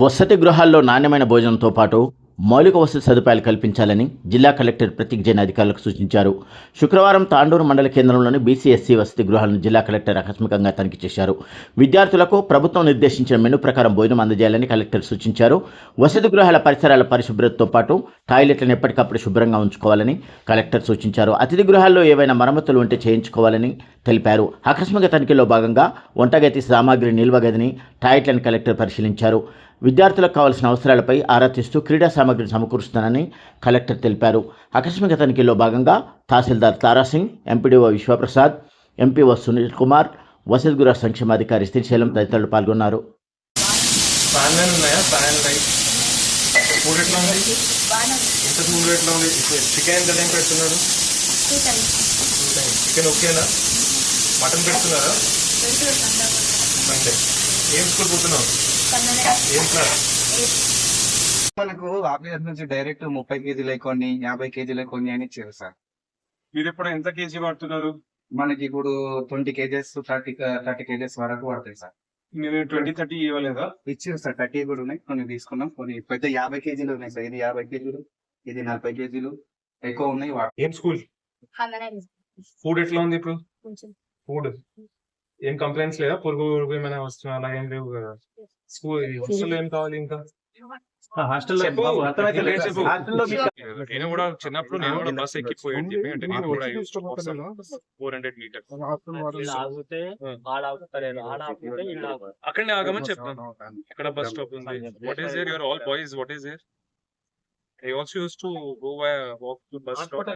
వసతి గృహాల్లో నాణ్యమైన భోజనంతో పాటు మౌలిక వసతి సదుపాయాలు కల్పించాలని జిల్లా కలెక్టర్ ప్రతీక్ జైన్ అధికారులకు సూచించారు. శుక్రవారం తాండూరు మండల కేంద్రంలోని బీసీఎస్సీ వసతి గృహాలను జిల్లా కలెక్టర్ ఆకస్మికంగా తనిఖీ చేశారు. విద్యార్థులకు ప్రభుత్వం నిర్దేశించిన మెను ప్రకారం భోజనం అందజేయాలని కలెక్టర్ సూచించారు. వసతి గృహాల పరిసరాల పరిశుభ్రతతో పాటు టాయిలెట్లను ఎప్పటికప్పుడు శుభ్రంగా ఉంచుకోవాలని కలెక్టర్ సూచించారు. అతిథి గృహాల్లో ఏవైనా మరమ్మతులు ఉంటే చేయించుకోవాలని తెలిపారు. ఆకస్మిక తనిఖీలో భాగంగా వంటగది సామాగ్రి నిల్వ గదిని టాయిలెట్లను కలెక్టర్ పరిశీలించారు. విద్యార్థులకు కావాల్సిన అవసరాలపై ఆరా తీస్తూ క్రీడా సామగ్రిని సమకూరుస్తున్నానని కలెక్టర్ తెలిపారు. ఆకస్మిక తనిఖీలో భాగంగా తహసీల్దార్ తారాసింగ్ ఎంపీడీఓ విశ్వప్రసాద్ ఎంపీఓ సునీల్ కుమార్ వసతి గృహ సంక్షేమాధికారి శ్రీశైలం తదితరులు పాల్గొన్నారు. చికెన్ ఎంత టైం పెడుతున్నారు? చికెన్ ఓకేనా? మటన్ పెడుతున్నారా? అంటే ఏం స్కూల్ పోతున్నావు? ఏం క్లాస్? మనకు ఆఫీస్ నుంచి డైరెక్ట్ ముప్పై కేజీలు కొన్ని యాభై కేజీలు కొన్ని అని ఇచ్చారు సార్. మీరు ఇప్పుడు ఎంత కేజీ పడుతున్నారు మనకి ఇప్పుడు twenty KGs thirty thirty KGs వరకు పడతాయి సార్. నేను ట్వంటీ థర్టీ ఇవ్వలేదా? ఇచ్చారు సార్ థర్టీ కూడా ఉన్నాయి కొన్ని తీసుకున్నాం కొన్ని పెద్ద యాభై కేజీలు ఉన్నాయి సార్. ఇది యాభై కేజీలు ఇది నలభై కేజీలు ఎక్కువ ఉన్నాయి ఏం స్కూల్? ఫుడ్ ఎట్లా ఉంది ఇప్పుడు? కొంచెం ఫుడ్ ఏం కంప్లైంట్స్ లేదా పురుగు పురుగు ఏమైనా వస్తున్నా అలా ఏం లేవు కదా స్కూల్ హాస్టల్ ఏం కావాలి ఇంకా చెప్పు. నేను చెప్పు. నేను కూడా చిన్నప్పుడు నేను కూడా బస్ ఎక్కిపోయింది అంటే నేను కూడా ఫోర్ హండ్రెడ్ మీటర్ ఇలా ఆగితే ఆడ ఆగుతలేదు ఆడ ఆగితే ఇలా ఆగుతారు. అక్కడనే ఆగమని చెప్తాను ఇక్కడ బస్ స్టాప్ ఉంది what is there your all boys what is there I also use to go walk to bus stop